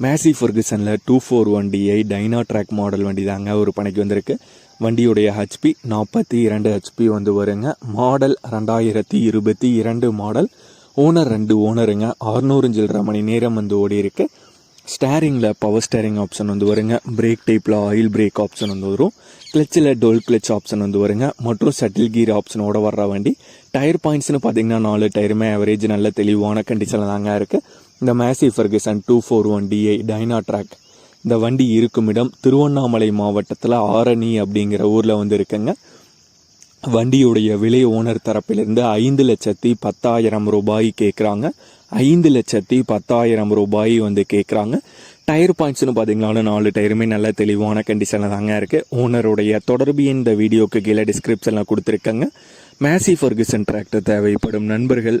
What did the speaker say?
மேசி ஃபர்கசனில் two four DI Dyna track model வண்டி தாங்க ஒரு பணிக்கு வந்திருக்கு. வண்டியுடைய ஹெச்பி நாற்பத்தி இரண்டு ஹெச்பி வந்து வருங்க. மாடல் ரெண்டாயிரத்தி இருபத்தி இரண்டு மாடல் ஓனர் ரெண்டு ஓனருங்க அறுநூறு சில்லரை மணி நேரம் வந்து ஓடி இருக்கு ஸ்டேரிங்கில் பவர் ஸ்டேரிங் ஆப்ஷன் வந்து வருங்க. பிரேக் டைப்பில் ஆயில் பிரேக் ஆப்ஷன் வந்து வரும். கிளச்சில் டோல் கிளச் ஆப்ஷன் வந்து வருங்க. மற்றும் செட்டில் கீர் ஆப்ஷனோட வர்ற வண்டி. டயர் பாயிண்ட்ஸ்னு பார்த்தீங்கன்னா நாலு டயருமே ஆவரேஜ் நல்ல தெளிவான கண்டிஷனில் தாங்க இருக்குது இந்த Massey Ferguson two four one DI Dyna track இந்த வண்டி இருக்கும் இடம் திருவண்ணாமலை மாவட்டத்தில் ஆரணி அப்படிங்கிற ஊரில் வந்து இருக்குங்க வண்டியுடைய விலை ஓனர் தரப்பிலிருந்து ஐந்து லட்சத்தி பத்தாயிரம் ரூபாய் கேட்குறாங்க ஐந்து லட்சத்தி பத்தாயிரம் ரூபாய் வந்து கேட்குறாங்க டயர் பாயிண்ட்ஸ்னு பார்த்தீங்கன்னா நாலு டயருமே நல்ல தெளிவான கண்டிஷனில் தாங்க இருக்குது ஓனருடைய தொடர்பு இந்த வீடியோக்கு கீழே டிஸ்கிரிப்ஷனில் கொடுத்துருக்கங்க. மேசி ஃபர்குசன் டிராக்டர் தேவைப்படும் நண்பர்கள்